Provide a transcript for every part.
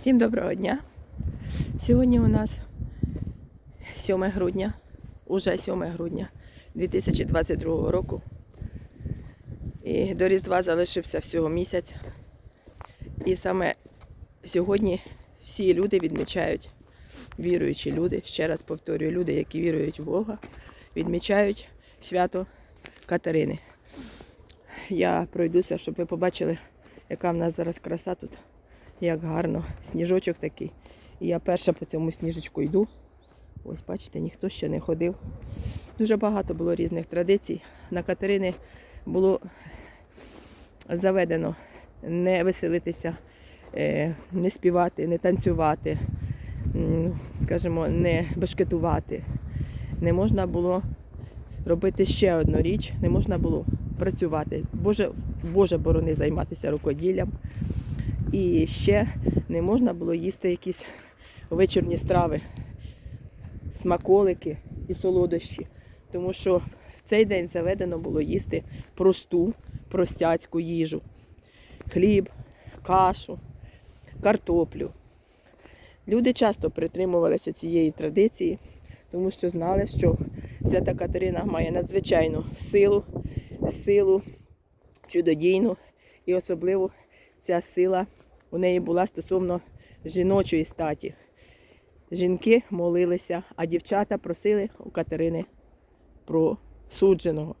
Всім доброго дня. Сьогодні у нас 7 грудня, уже 7 грудня 2022 року. І до Різдва залишився всього місяць. І саме сьогодні всі люди відмічають, віруючі люди, ще раз повторюю, люди, які вірують в Бога, відмічають свято Катерини. Я пройдуся, щоб ви побачили, яка в нас зараз краса тут як гарно. Сніжочок такий. І я перша по цьому сніжечку йду. Ось, бачите, ніхто ще не ходив. Дуже багато було різних традицій. На Катерини було заведено не веселитися, е, не співати, не танцювати, скажімо, не бешкетувати. Не можна було робити ще одну річ, не можна було працювати. Боже, Боже борони займатися рукоділлям. І ще не можна було їсти якісь вечірні страви, смаколики і солодощі. Тому що в цей день заведено було їсти просту, простяцьку їжу. Хліб, кашу, картоплю. Люди часто притримувалися цієї традиції, тому що знали, що свята Катерина має надзвичайну силу, силу чудодійну і особливо ця сила у неї була стосовно жіночої статі. Жінки молилися, а дівчата просили у Катерини про судженого.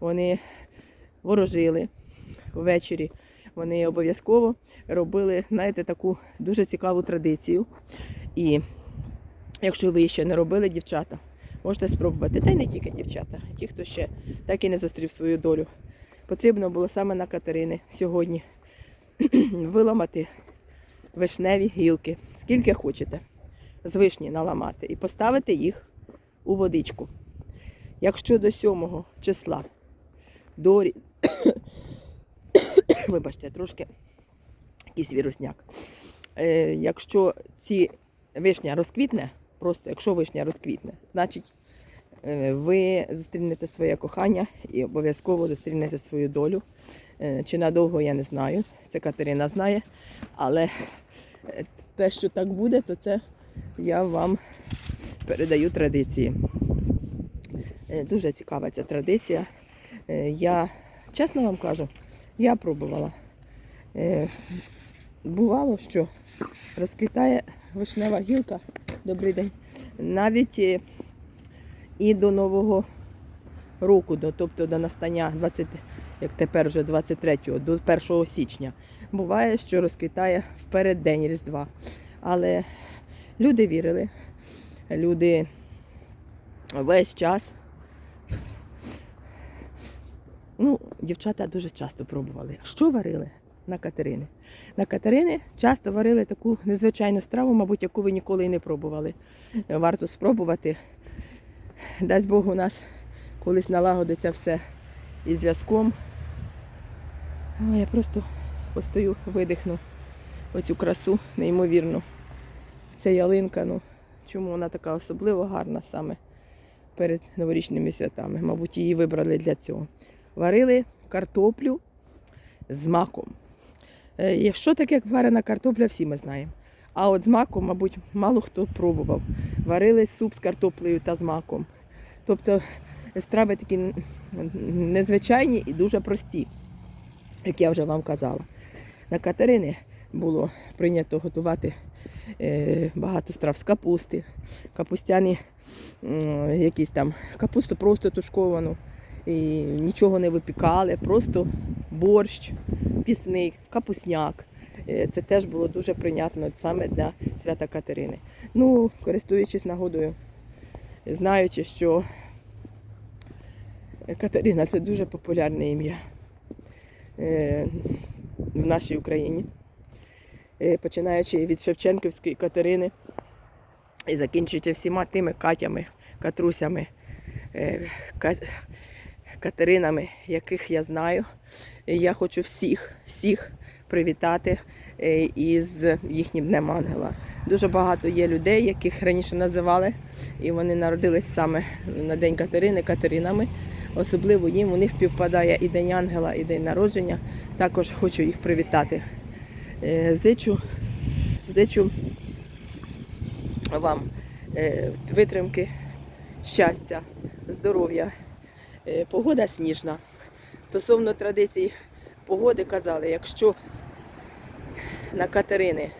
Вони ворожили ввечері. Вони обов'язково робили, знаєте, таку дуже цікаву традицію. І якщо ви ще не робили, дівчата, можете спробувати. Та й не тільки дівчата, ті, хто ще так і не зустрів свою долю. Потрібно було саме на Катерини сьогодні виламати вишневі гілки, скільки хочете, з вишні наламати і поставити їх у водичку. Якщо до 7 числа до вибачте, трошки якийсь вірусняк. Е, якщо ці вишня розквітне, просто якщо вишня розквітне, значить ви зустрінете своє кохання і обов'язково зустрінете свою долю. Е, Чи надовго я не знаю. Це Катерина знає. Але е, те, що так буде, то це я вам передаю традиції. Е, Дуже цікава ця традиція. Е, Я чесно вам кажу, я пробувала. Е, Бувало, що розквітає вишнева гілка. Добрий день. Навіть е, і до Нового року, тобто до настання 20, як тепер вже 23-го, до 1 січня. Буває, що розквітає в переддень Різдва. Але люди вірили, люди весь час. Ну, дівчата дуже часто пробували. Що варили на Катерини? На Катерини часто варили таку незвичайну страву, мабуть, яку ви ніколи і не пробували. Варто спробувати. Дасть Бог у нас колись налагодиться все із зв'язком. Ой, я просто постою, видихну оцю красу, неймовірну. Це ялинка, ну чому вона така особливо гарна саме перед новорічними святами. Мабуть, її вибрали для цього. Варили картоплю з маком. Е, Що таке варена картопля, всі ми знаємо. А от з маком, мабуть, мало хто пробував. Варили суп з картоплею та з маком. Тобто страви такі незвичайні і дуже прості, як я вже вам казала. На Катерини було прийнято готувати е, багато страв з капусти, капустяні якісь там капусту просто тушковану, і нічого не випікали, просто борщ, пісник, капусняк. Е, Це теж було дуже прийнятно саме для свята Катерини. Ну, користуючись нагодою, знаючи, що Катерина це дуже популярне ім'я е, в нашій Україні. Е, Починаючи від Шевченківської Катерини і закінчуючи всіма тими Катями, Катрусями, Катеринами, яких я знаю. Я хочу всіх, всіх привітати е, із їхнім Днем Ангела. Дуже багато є людей, яких раніше називали, і вони народились саме на День Катерини Катеринами. Особливо їм у них співпадає і День Ангела, і День народження. Також хочу їх привітати. Е, Зичу Зичу вам е, витримки, щастя, здоров'я. Погода сніжна. Стосовно традицій погоди казали, якщо на Катерини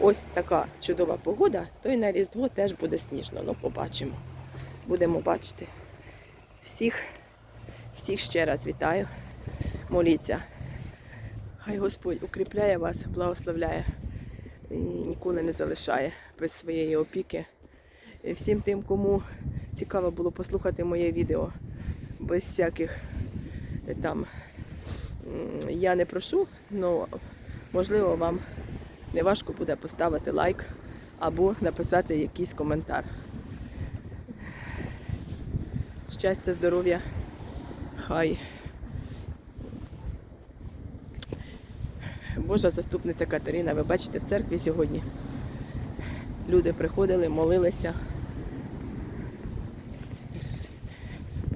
ось така чудова погода, то і на Різдво теж буде сніжно. Ну, побачимо. Будемо бачити. Всіх, всіх ще раз вітаю. Моліться. Хай Господь укріпляє вас, благословляє і ніколи не залишає без своєї опіки. І всім тим, кому цікаво було послухати моє відео без всяких е, там я не прошу, але можливо вам не важко буде поставити лайк або написати якийсь коментар. Щастя, здоров'я, хай Божа заступниця Катерина, ви бачите в церкві сьогодні. Люди приходили, молилися,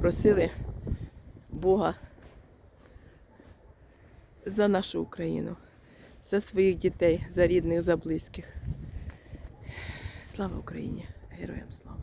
просили Бога за нашу Україну, за своїх дітей, за рідних, за близьких. Слава Україні! Героям слава!